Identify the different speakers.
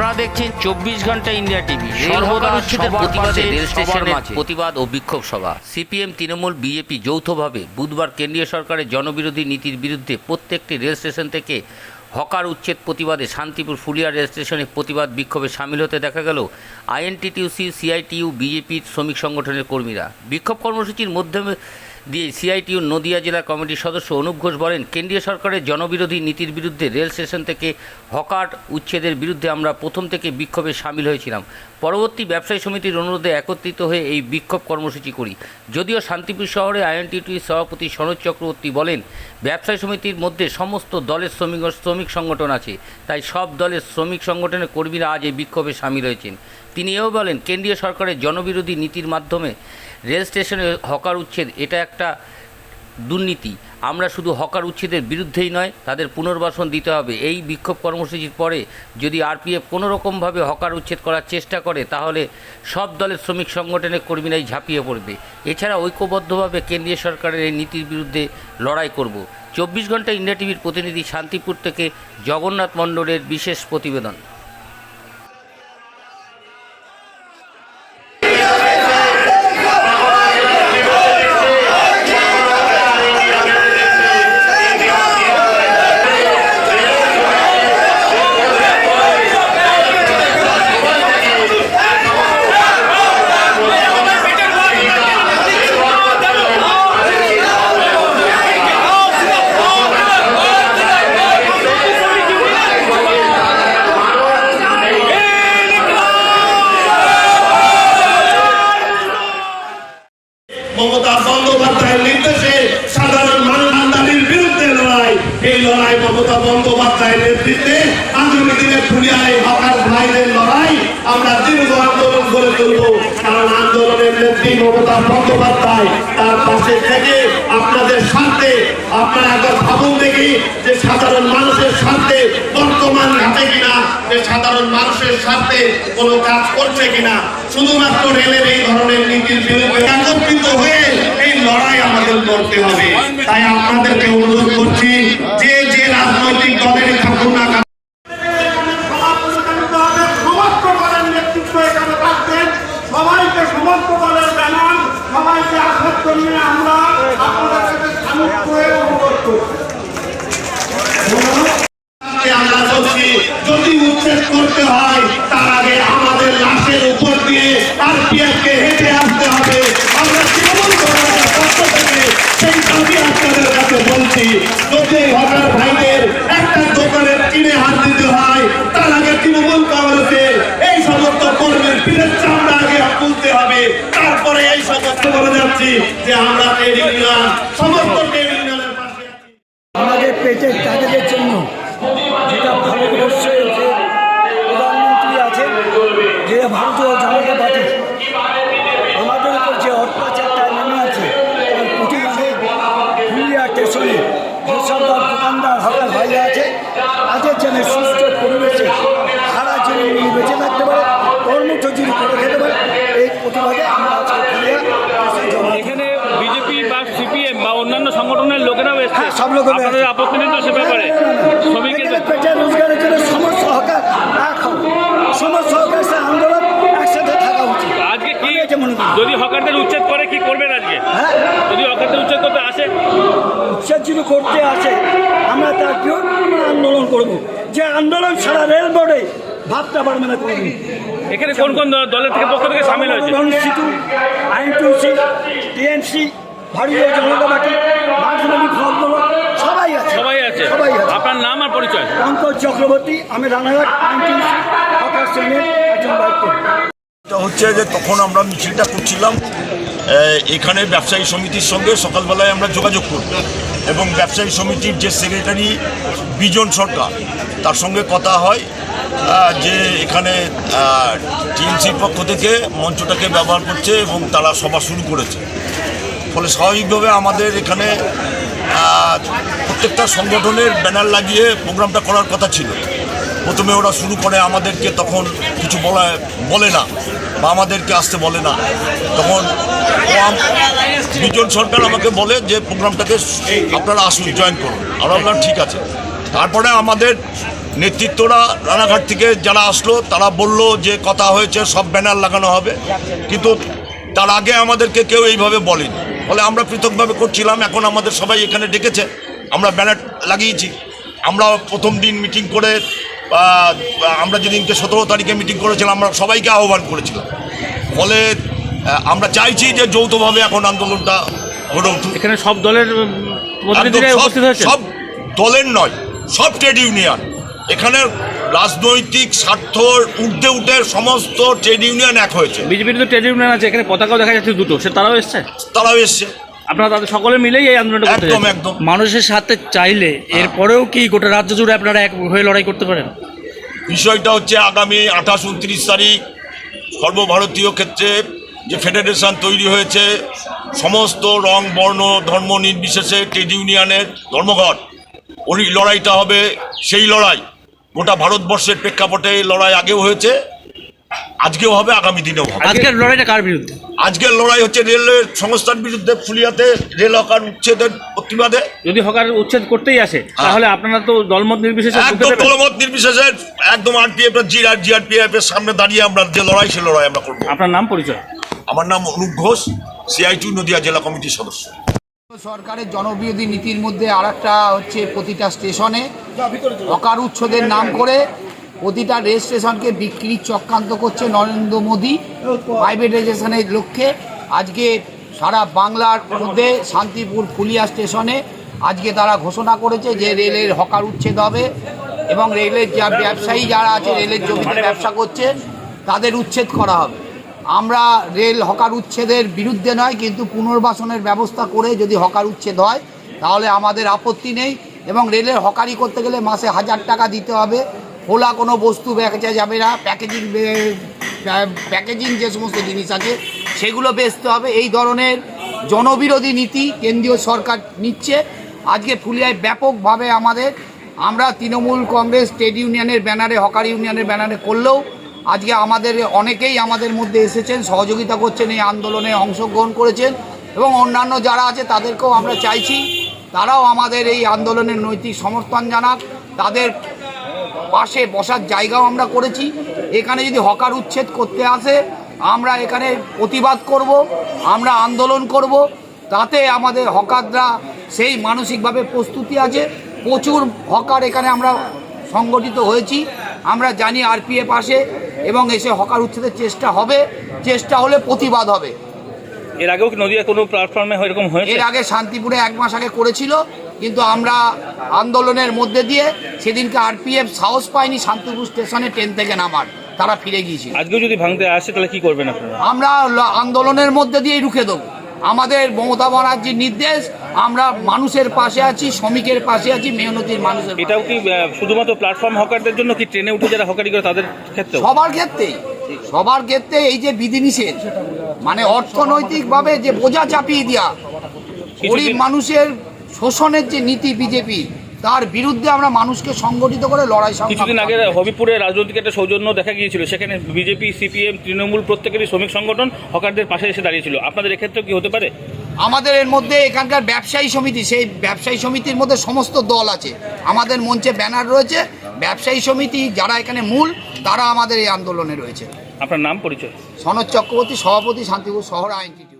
Speaker 1: আপনারা দেখছেন চব্বিশ ঘণ্টা ইন্ডিয়া টিভি। সর্বদা
Speaker 2: প্রতিবাদে রেল স্টেশনে প্রতিবাদ ও বিক্ষোভ সভা। সিপিএম তৃণমূল বিজেপি যৌথভাবে বুধবার কেন্দ্রীয় সরকারের জনবিরোধী নীতির বিরুদ্ধে প্রত্যেকটি রেল স্টেশন থেকে হকার উচ্ছেদ প্রতিবাদে শান্তিপুর ফুলিয়া রেল স্টেশনে প্রতিবাদ বিক্ষোভে সামিল হতে দেখা গেল আইএনটিটিউসি সিআইটিইউ বিজেপির শ্রমিক সংগঠনের কর্মীরা। বিক্ষোভ কর্মসূচির মাধ্যমে দিয়ে সিআইটিইউ নদিয়া জেলা কমিটির সদস্য অনুপ ঘোষ বলেন, কেন্দ্রীয় সরকারের জনবিরোধী নীতির বিরুদ্ধে রেল স্টেশন থেকে হকার উচ্ছেদের বিরুদ্ধে আমরা প্রথম থেকে বিক্ষোভে সামিল হয়েছিলাম। পরবর্তী ব্যবসায়ী সমিতির অনুরোধে একত্রিত হয়ে এই বিক্ষোভ কর্মসূচি করি। যদিও শান্তিপুর শহরে আইএনটিটি সভাপতি সনোজ চক্রবর্তী বলেন, ব্যবসায়ী সমিতির মধ্যে সমস্ত দলের শ্রমিক শ্রমিক সংগঠন আছে, তাই সব দলের শ্রমিক সংগঠনের কর্মীরা আজ এই বিক্ষোভে সামিল হয়েছেন। তিনি এও বলেন, কেন্দ্রীয় সরকারের জনবিরোধী নীতির মাধ্যমে রেল স্টেশনে হকার উচ্ছেদ, এটা একটা দুর্নীতি। আমরা শুধু হকার উচ্ছেদের বিরুদ্ধেই নয়, তাদের পুনর্বাসন দিতে হবে। এই বিক্ষোভ কর্মসূচির পরে যদি আরপিএফ কোনো রকমভাবে হকার উচ্ছেদ করার চেষ্টা করে, তাহলে সব দলের শ্রমিক সংগঠনের কর্মীরাই ঝাঁপিয়ে পড়বে। এছাড়া ঐক্যবদ্ধভাবে কেন্দ্রীয় সরকারের এই নীতির বিরুদ্ধে লড়াই করব। চব্বিশ ঘণ্টা ইন্ডিয়া টিভির প্রতিনিধি শান্তিপুর থেকে জগন্নাথ মণ্ডলের বিশেষ প্রতিবেদন।
Speaker 3: আগামী দিনে হকার ভাইদের লড়াই আমরা দীর্ঘ আন্দোলন করে তুলব। কারণ আন্দোলনের নেত্রী মমতা বন্দ্যোপাধ্যায় তার পাশে থেকে আপনাদের স্বার্থে, আপনারা একবার ভাবুন দেখি যে সাধারণ মানুষের স্বার্থে বর্তমান ঘাটে কিনা, যে সাধারণ মানুষের স্বার্থে কোনো কাজ করছে কিনা। শুধুমাত্র রেলের এই ধরনের নীতির বিরুদ্ধে একত্রিত হয়ে এই লড়াই আমাদের করতে হবে। তাই আপনাদেরকে অনুরোধ করছি, যে যে রাজনৈতিক দলেরই থাকুন না যদি হকার ভাইদের একটা দোকানের কিনে হাত দিতে হয়, তার আগে তৃণমূল কংগ্রেসের এই সমস্ত কর্মীর পিঠের চামড়া আগে তুলতে হবে। তারপরে এই সমস্ত বলে যাচ্ছি যে আমরা ট্রেড ইউনিয়ন সমস্ত ট্রেড ইউনিয়নের পাশে
Speaker 4: আমাদের পেটের তাদের জন্য যেটা ভারতবর্ষের যে প্রধানমন্ত্রী আছেন যে ভারতীয় জনতা পার্টি আমাদের উপর যে অত্যাচারটা নেমে আছে তার প্রতিবাদে হুলিয়া স্টেশনে যেসব দোকানদার হকার ভাইরা আছে তাদের যেন সুস্থ পরিবেশে সারা জীবন উনি বেঁচে থাকতে পারে কর্মসূচি করে খেতে পারে এই প্রতিবাদে আমরা আজকে হুলিয়া স্টেশন জমা দিই।
Speaker 5: এখানে বিজেপি বা সিপিএম বা অন্যান্য সংগঠনের লোকেরাও এসছে।
Speaker 4: হ্যাঁ, সব লোকেরা
Speaker 5: আপনাদের। আপত্তি নেই তো সে ব্যাপারে? শ্রমিকের
Speaker 4: এখানে রোজগারের জন্য সমস্ত হকার এক হোক সমস্ত হকার সে আন্দোলন একসাথে থাকা উচিত।
Speaker 5: আজকে কি
Speaker 4: মনে
Speaker 5: যদি হকারদের উচ্ছেদ করে কি করবেন আজকে?
Speaker 4: হ্যাঁ?
Speaker 5: যদি হকারদের উচ্ছেদ করতে আসে?
Speaker 4: উচ্ছেদ যদি করতে আসে আমরা তার আমরা আন্দোলন করব। যে আন্দোলন সারা রেল বোর্ডে ভাবতে পারবে না কোনোদিন
Speaker 5: এখানে কোন কোন দলের থেকে পক্ষ থেকে সামিল হয়েছে?
Speaker 4: ইনস্টিটিউট আইনটিউসি টিএনসি ভারতীয় জনতা পার্টি মার্কসবাদী আন্দোলন সবাই আছে।
Speaker 5: সবাই আছে।
Speaker 4: সবাই আছে।
Speaker 5: আপনার নাম আর পরিচয়?
Speaker 4: পঙ্কজ চক্রবর্তী আমি রানাঘাট আইনটিউসি শ্রেণির একজন
Speaker 6: এটা হচ্ছে যে তখন আমরা মিছিলটা করছিলাম এখানে ব্যবসায়ী সমিতির সঙ্গে সকালবেলায় আমরা যোগাযোগ করি এবং ব্যবসায়ী সমিতির যে সেক্রেটারি বিজন সরকার তার সঙ্গে কথা হয় যে এখানে টিএমসির পক্ষ থেকে মঞ্চটাকে ব্যবহার করছে এবং তারা সভা শুরু করেছে। ফলে স্বাভাবিকভাবে আমাদের এখানে প্রত্যেকটা সংগঠনের ব্যানার লাগিয়ে প্রোগ্রামটা করার কথা ছিল। প্রথমে ওরা শুরু করে আমাদেরকে তখন কিছু বলা, বলে না বা আমাদেরকে আসতে বলে না। তখন বিজন সরকার আমাকে বলে যে, প্রোগ্রামটাকে আপনারা আসুন, জয়েন করুন। আমরা আপনার ঠিক আছে। তারপরে আমাদের নেতৃত্বরা রানাঘাট থেকে যারা আসলো, তারা বলল যে, কথা হয়েছে, সব ব্যানার লাগানো হবে। কিন্তু তার আগে আমাদেরকে কেউ এইভাবে বলেনি। ফলে আমরা পৃথকভাবে করছিলাম এখন আমাদের সবাই এখানে ডেকেছে। আমরা ব্যানার লাগিয়েছি। আমরা প্রথম দিন মিটিং করে আমরা যেদিনকে সতেরো তারিখে মিটিং করেছিলাম আমরা সবাইকে আহ্বান করেছিলাম। ফলে আমরা চাইছি যে যৌথভাবে এখন আন্দোলনটা গড়ে উঠুক।
Speaker 5: এখানে সব দলের
Speaker 6: সব দলের নয় সব ট্রেড ইউনিয়ন। এখানে রাজনৈতিক স্বার্থর উঠতে উঠে সমস্ত ট্রেড ইউনিয়ন এক হয়েছে।
Speaker 5: বিজেপির তো ট্রেড ইউনিয়ন আছে এখানে পতাকাও দেখা যাচ্ছে দুটো। সে তারাও এসছে?
Speaker 6: তারাও এসছে।
Speaker 5: আপনারা তাদের সকলে মিলেই এই আন্দোলনটা
Speaker 6: একদম একদম।
Speaker 4: মানুষের সাথে চাইলে এরপরেও কি গোটা রাজ্য জুড়ে আপনারা এক হয়ে লড়াই করতে পারেন?
Speaker 6: বিষয়টা হচ্ছে আগামী আঠাশ উনত্রিশ তারিখ সর্বভারতীয় ক্ষেত্রে যে ফেডারেশন তৈরি হয়েছে সমস্ত রং বর্ণ ধর্ম নির্বিশেষে ট্রেড ইউনিয়নের ধর্মঘট ওই লড়াইটা হবে সেই লড়াই। গোটা ভারতবর্ষের প্রেক্ষাপটে এই লড়াই আগেও হয়েছে আজকেও হবে আগামী দিনেও হবে।
Speaker 4: আজকের লড়াইটা কার বিরুদ্ধে?
Speaker 6: আজকের লড়াই হচ্ছে রেলের সংস্থার বিরুদ্ধে ফুলিয়াতে রেল হকার উচ্ছেদের প্রতিবাদে।
Speaker 5: যদি হকার উচ্ছেদ করতেই আসে তাহলে আপনারা তো দলমত নির্বিশেষে
Speaker 6: একদম। দলমত নির্বিশেষে একদম আরপিএফ এর জি আর জিআরপিএফ এর সামনে দাঁড়িয়ে আমরা যে লড়াই সে লড়াই আমরা করব।
Speaker 5: আপনার নাম পরিচয়?
Speaker 6: আমার নাম অনুপ ঘোষ সিআইটি নদিয়া জেলা কমিটির সদস্য।
Speaker 7: সরকারের জনবিরোধী নীতির মধ্যে আর হচ্ছে প্রতিটা স্টেশনে হকার উচ্ছেদের নাম করে প্রতিটা রেল স্টেশনকে বিক্রির চক্রান্ত করছে নরেন্দ্র মোদী প্রাইভেটাইজেশনের লক্ষ্যে। আজকে সারা বাংলার মধ্যে শান্তিপুর ফুলিয়া স্টেশনে আজকে তারা ঘোষণা করেছে যে রেলের হকার উচ্ছেদ হবে এবং রেলের যা ব্যবসায়ী যারা আছে, রেলের জমিতে ব্যবসা করছে, তাদের উচ্ছেদ করা হবে। আমরা রেল হকার উচ্ছেদের বিরুদ্ধে নয়, কিন্তু পুনর্বাসনের ব্যবস্থা করে যদি হকার উচ্ছেদ হয়, তাহলে আমাদের আপত্তি নেই। এবং রেলের হকারি করতে গেলে মাসে হাজার টাকা দিতে হবে। খোলা কোনো বস্তু বেচা যাবে না। প্যাকেজিং প্যাকেজিং যে সমস্ত জিনিস আছে, সেগুলো বেচতে হবে। এই ধরনের জনবিরোধী নীতি কেন্দ্রীয় সরকার নিচ্ছে। আজকে ফুলিয়ায় ব্যাপকভাবে আমাদের, আমরা তৃণমূল কংগ্রেস, ট্রেড ইউনিয়নের ব্যানারে, হকার ইউনিয়নের ব্যানারে করলেও আজকে আমাদের অনেকেই আমাদের মধ্যে এসেছেন, সহযোগিতা করছেন, এই আন্দোলনে অংশগ্রহণ করেছেন এবং অন্যান্য যারা আছে তাদেরকেও আমরা চাইছি, তারাও আমাদের এই আন্দোলনের নৈতিক সমর্থন জানাক, তাদের পাশে বসার জায়গাও আমরা করেছি। এখানে যদি হকার উচ্ছেদ করতে আসে, আমরা এখানে প্রতিবাদ করব, আমরা আন্দোলন করব, তাতে আমাদের হকাররা সেই মানসিকভাবে প্রস্তুতি আছে। প্রচুর হকার এখানে আমরা সংগঠিত হয়েছি। আমরা জানি আরপিএফ আসে এবং এসে হকার উচ্ছেদের চেষ্টা হবে চেষ্টা হলে প্রতিবাদ হবে।
Speaker 5: এর আগেও কি নদীয়া কোনো প্ল্যাটফর্মে এরকম হয়েছে?
Speaker 7: এর আগে শান্তিপুরে এক মাস আগে করেছিল কিন্তু আমরা আন্দোলনের মধ্যে দিয়ে সেদিনকে আরপিএফ সাহস পায়নি শান্তিপুর স্টেশনে ট্রেন থেকে নামার তারা ফিরে গিয়েছিল।
Speaker 5: আজকেও যদি ভাঙতে আসে তাহলে কি করবেন আপনারা?
Speaker 7: আমরা আন্দোলনের মধ্যে দিয়েই রুখে দেবো। আমাদের মমতা ব্যানার্জির নির্দেশ আমরা মানুষের পাশে আছি শ্রমিকের পাশে আছি মেহনতির মানুষের
Speaker 5: এটাও কি শুধুমাত্র প্ল্যাটফর্ম হকারদের জন্য কি ট্রেনে উঠে যারা হকারি করে তাদের ক্ষেত্রে
Speaker 7: সবার ক্ষেত্রে সবার ক্ষেত্রে এই যে বিধিনিষেধ মানে অর্থনৈতিকভাবে যে বোঝা চাপিয়ে দেওয়া গরিব মানুষের শোষণের যে নীতি বিজেপি তার বিরুদ্ধে আমরা মানুষকে সংগঠিত করে লড়াই
Speaker 5: কিছুদিন আগে হবিপুরে রাজনৈতিক একটা সৌজন্য দেখা গিয়েছিল সেখানে বিজেপি সিপিএম তৃণমূল প্রত্যেকেরই শ্রমিক সংগঠন হকারদের পাশে এসে দাঁড়িয়েছিল। আপনাদের এক্ষেত্রে কি হতে পারে?
Speaker 7: আমাদের এর মধ্যে এখানকার ব্যবসায়ী সমিতি সেই ব্যবসায়ী সমিতির মধ্যে সমস্ত দল আছে। আমাদের মঞ্চে ব্যানার রয়েছে ব্যবসায়ী সমিতি যারা এখানে মূল তারা আমাদের এই আন্দোলনে রয়েছে।
Speaker 5: আপনার নাম পরিচয়?
Speaker 7: সনদ চক্রবর্তী সভাপতি শান্তিপুর শহর আইনটিটিউশন